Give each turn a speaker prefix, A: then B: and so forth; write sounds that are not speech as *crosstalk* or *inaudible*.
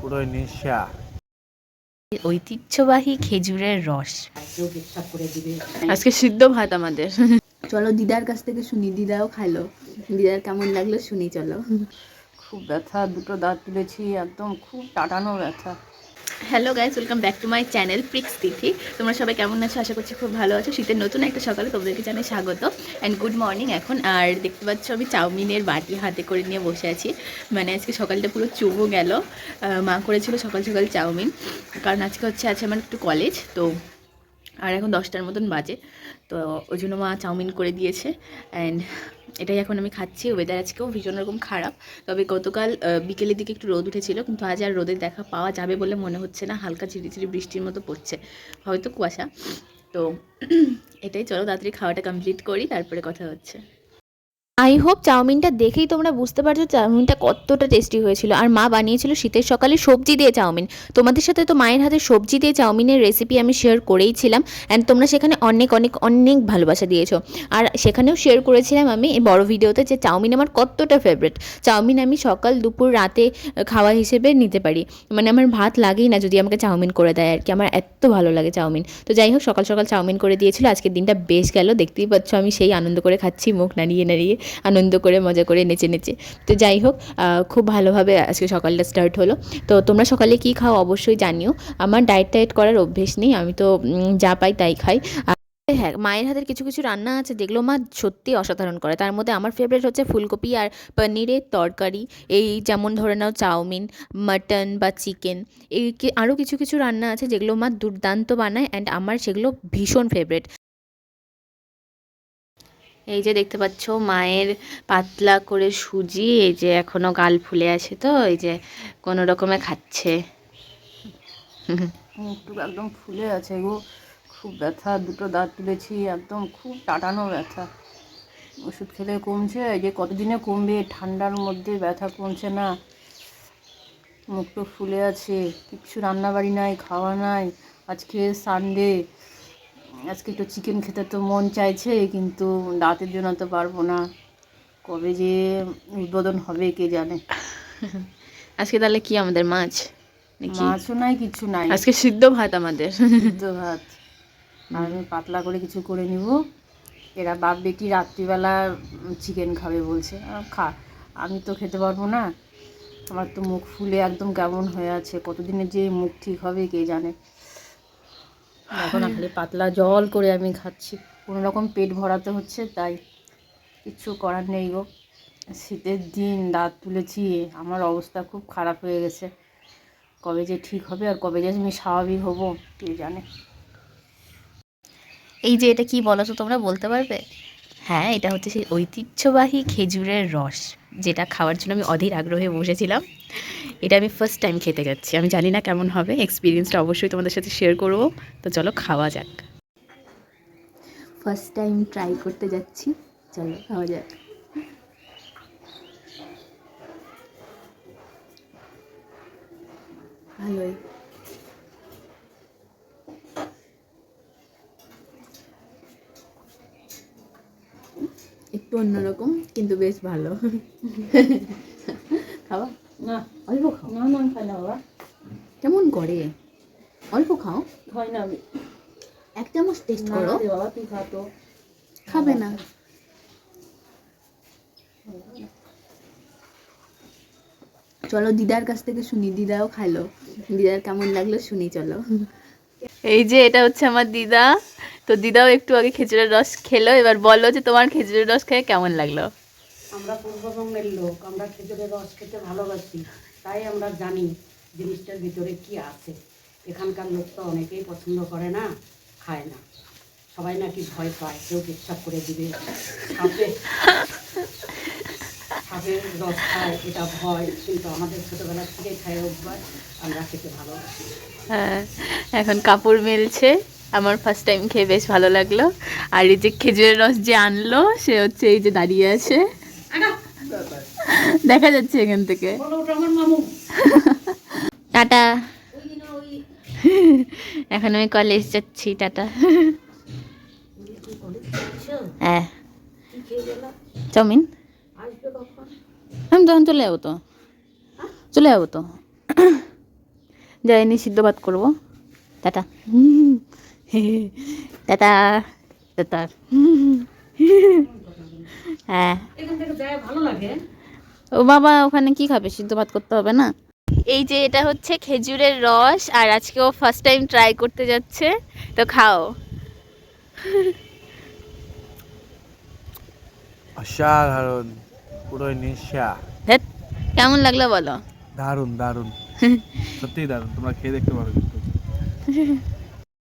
A: পুরো নেশা।
B: ঐতিহ্যবাহী খেজুরের রস। আজকে সিদ্ধ ভাত আমাদের।
C: চলো দিদার কাছ থেকে শুনি দিদাও খাইলো। দিদার কেমন লাগল শুনি চলো।
D: খুব ব্যথা দুটো দাঁত তুলেছি একদম খুব টাটানো ব্যথা।
B: Hello guys welcome back to my channel Prix Tithi তোমরা সবাই কেমন আছো? আশা করছি খুব ভালো আছো। শীতের নতুন একটা সকালে তোমাদেরকে জানাই স্বাগত। অ্যান্ড গুড মর্নিং এখন। আর দেখতে পাচ্ছ, আমি চাউমিনের বাটি হাতে করে নিয়ে বসে আছি। মানে আজকে সকালটা পুরো চুবো গেল। মা করেছিল সকাল সকাল চাউমিন। কারণ আজকে হচ্ছে, আছে আমার একটু কলেজ তো আর এখন দশটার মতন বাজে। তো ওই জন্য মা চাউমিন করে দিয়েছে। অ্যান্ড এটাই এখন আমি খাচ্ছি। ওয়েদার আজকেও ভীষণ রকম খারাপ। তবে গতকাল বিকেলের দিকে একটু রোদ উঠেছিল, কিন্তু আজ আর রোদের দেখা পাওয়া যাবে বলে মনে হচ্ছে না। হালকা ঝিরিঝিরি বৃষ্টির মতো পড়ছে, হয়তো কুয়াশা। তো, এটাই, চলো তাড়াতাড়ি খাওয়াটা কমপ্লিট করি, তারপরে কথা হচ্ছে। আই হোপ চাউমিনটা দেখেই তোমরা বুঝতে পারছ চাউমিনটা কতটা টেস্টি হয়েছিল। আর মা বানিয়েছিল শীতের সকালে সবজি দিয়ে চাউমিন। তোমাদের সাথে তো মায়ের হাতে সবজি দিয়ে চাউমিনের রেসিপি আমি শেয়ার করেইছিলাম অ্যান্ড তোমরা সেখানে অনেক অনেক অনেক ভালোবাসা দিয়েছ। আর সেখানেও শেয়ার করেছিলাম আমি এই বড় ভিডিওতে যে চাউমিন আমার কতটা ফেভারিট চাউমিন আমি সকাল, দুপুর, রাতে খাওয়া হিসেবে নিতে পারি। মানে আমার ভাত লাগেই না যদি আমাকে চাউমিন করে দেয় আর কি। আমার এত ভালো লাগে চাউমিন। তো যাই হোক, সকাল সকাল চাউমিন করে দিয়েছিল। আজকের দিনটা বেশ গেল। দেখতেই পাচ্ছ আমি সেই আনন্দ করে খাচ্ছি মুখ নাড়িয়ে নাড়িয়ে। আনন্দ করে, মজা করে নেচে নেচে। তো যাই হোক খুব ভালোভাবে আজকে সকালটা স্টার্ট হলো। তো তোমরা সকালে কি খাও অবশ্যই জানিও। আমার ডায়েট টায়েট করার অভ্যেস নেই, আমি তো যা পাই তাই খাই। হ্যাঁ মায়ের হাতের কিছু কিছু রান্না আছে যেগুলো মা সত্যি অসাধারণ করে। তার মধ্যে আমার ফেভারিট হচ্ছে ফুলকপি আর পনিরের তরকারি। এই যেমন ধরে নাও চাউমিন মাটন বা চিকেন এই আরও কিছু কিছু রান্না আছে যেগুলো মা দুর্দান্ত বানায়। অ্যান্ড আমার সেগুলো ভীষণ ফেভারিট এই যে দেখতে পাচ্ছ মায়ের পাতলা করে সুজি, এই যে এখনও গাল ফুলে আছে তো, এই যে কোনো রকমে খাচ্ছে।
D: একদম ফুলে আছে গো, খুব ব্যথা, দুটো দাঁত তুলেছি, একদম খুব টাটানো ব্যথা। ওষুধ খেলে কমছে, এই যে কতদিনে কমবে, ঠান্ডার মধ্যে ব্যথা কমছে না। মুখটা ফুলে আছে, কিচ্ছু রান্নাবাড়ি নাই, খাওয়া নাই, আজকে সানডে আজকে একটু চিকেন খেতে তো মন চাইছে কিন্তু দাঁতের জন্য তো পারব না। কবে যে উদ্বোধন হবে কে জানে? *laughs*
B: আজকে তাহলে কি আমাদের মাছ?
D: মাছও নাই কিছু নাই।
B: আজকে সিদ্ধ ভাত আমাদের।
D: সিদ্ধ ভাত। আমি পাতলা করে কিছু করে নিব। এরা বাপ বেটি রাত্রিবেলা চিকেন খাবে বলছে। খা আমি তো খেতে পারব না। আমার তো মুখ ফুলে একদম কেমন হয়ে আছে। কতদিনে যে মুখ ঠিক হবে কে জানে। এখন খালি পাতলা জল করে আমি খাচ্ছি। কোনো রকম পেট ভরাতে হচ্ছে, তাই কিচ্ছু করার নেই গো। শীতের দিন, দাঁত তুলেছি, আমার অবস্থা খুব খারাপ হয়ে গেছে। কবে যে ঠিক হবে আর কবে যে আমি স্বাভাবিক হব, কে জানে।
B: এই যে এটা কি বলো তো, তোমরা বলতে পারবে? হ্যাঁ এটা হচ্ছে সেই ঐতিহ্যবাহী খেজুরের রস, যেটা খাওয়ার জন্য আমি অধীর আগ্রহে বসেছিলাম। এটা আমি ফার্স্ট টাইম খেতে যাচ্ছি। আমি জানি না কেমন হবে এক্সপিরিয়েন্সটা অবশ্যই তোমাদের সাথে শেয়ার করব। তো চলো, খাওয়া যাক।
C: ফার্স্ট টাইম ট্রাই করতে যাচ্ছি। চলো, খাওয়া যাক। ভালোই। একটু অন্যরকম, কিন্তু বেশ ভালো। খাওয়া।
D: না।
C: অল্প খাও।
D: না না খাই না বাবা।
C: কেমন করে? অল্প খাও।
D: হয় না আমি।
C: এক চামচ টেস্ট করো।
D: বাবা তুই খা তো।
C: খাবে না। চলো দিদার কাছ থেকে শুনি দিদাও খাইলো। দিদার কেমন লাগল শুনি চলো।
B: এই যে এটা হচ্ছে আমার দিদা। তো দিদাও একটু আগে খেজুরের রস খেলো। এবার বলো যে তোমার খেজুরের রস খেয়ে কেমন লাগল?
D: আমরা পূর্ববঙ্গের লোক, আমরা খেজুরের রস খেতে ভালোবাসি, তাই আমরা জানি জিনিসটার ভিতরে কি আছে। এখানকার লোক তো অনেকেই পছন্দ করে না, খায় না। সবাই নাকি ভয় পায়, কেউ পেশাব করে দিবে। সাপে সাপের রস খায়, এটা ভয়, কিন্তু আমাদের ছোটোবেলা থেকে খায় অভ্যাস, আমরা খেতে ভালোবাসি।
B: হ্যাঁ এখন কাপড় মেলছে, আমার ফার্স্ট টাইম খেয়ে বেশ ভালো লাগল। আর এই যে খেজুরের রস যে আনলো, সে হচ্ছে এই যে দাঁড়িয়ে আছে। দেখা যাচ্ছে এখান থেকে।
D: বলো ওটা আমার মামু।
B: টাটা। এখন আমি কলেজ যাচ্ছি টাটা। হ্যাঁ। চাউমিন আমি তখন চলে যাব তো। চলে যাব তো। যাইনি সিদ্ধ ভাত করব। টাটা। টাটা। টাটা। হ্যাঁ। ও বাবা ওখানে কি খাবে? সিদ্ধ ভাত করতে হবে না? এই যে এটা হচ্ছে খেজুরের রস আর আজকে ও ফার্স্ট টাইম ট্রাই করতে যাচ্ছে তো খাও।
A: অসাধারণ পুরো নেশা
B: কেমন লাগল বলো?
A: দারুণ দারুণ। *laughs* সত্যি দারুণ তোমরা খেয়ে দেখতে পারো কিন্তু। *laughs*